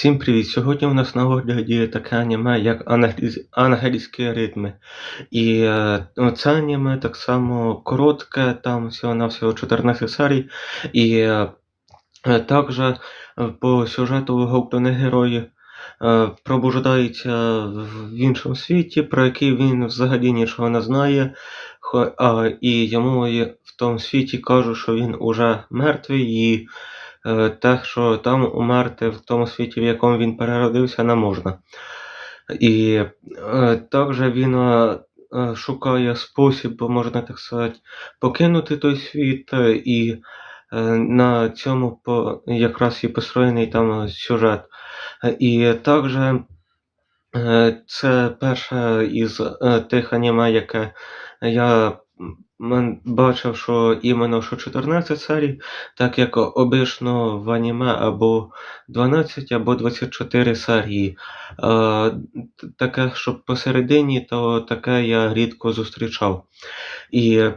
Всім привіт! Сьогодні у нас на огляді таке аніме, як ангельські ритми. І е, це аніме так само коротке, там всього-навсього 14 серій. І е, е, також е, по сюжету головний герой е, пробуждається в іншому світі, про який він взагалі нічого не знає. Хо- а, І йому в тому світі кажуть, що він уже мертвий, і е, те, що там умерти в тому світі, в якому він переродився, не можна. І е, також він е, шукає спосіб, можна так сказати, покинути той світ, і на цьому якраз і построєний там сюжет. І також це перше із тих аніме, яке я бачив, що іменно що 14 серій, так як обично в аніме або 12, або 24 серії. Е, таке, щоб посередині, то таке я рідко зустрічав. І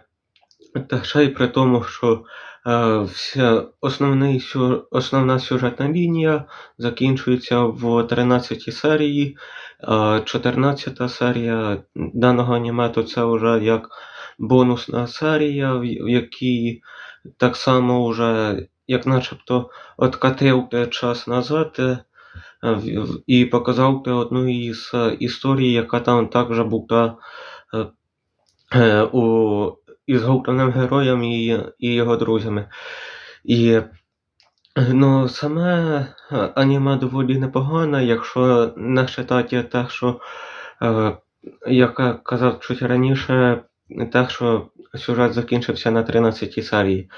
та ще й при тому, що е, вся основний, основна сюжетна лінія закінчується в 13 серії. Е, 14 серія даного аніме, то це вже як бонусна серія, в якій так само вже, як начебто, откатив те час назад е, і показав те одну із е, історій, яка там також була е, у, із головним героєм і, і його друзями. І ну, саме аніме доволі непогане, якщо не вважати те, що, як казав чуть раніше, те, що сюжет закінчився на 13 серії.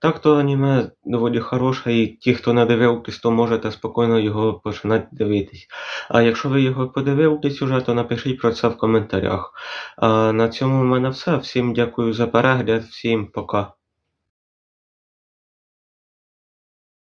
Так то аніме доволі хороше, і ті, хто не дивився, то можете спокійно його починати дивитись. А якщо ви його подивились уже, то напишіть про це в коментарях. А на цьому в мене все. Всім дякую за перегляд, всім пока.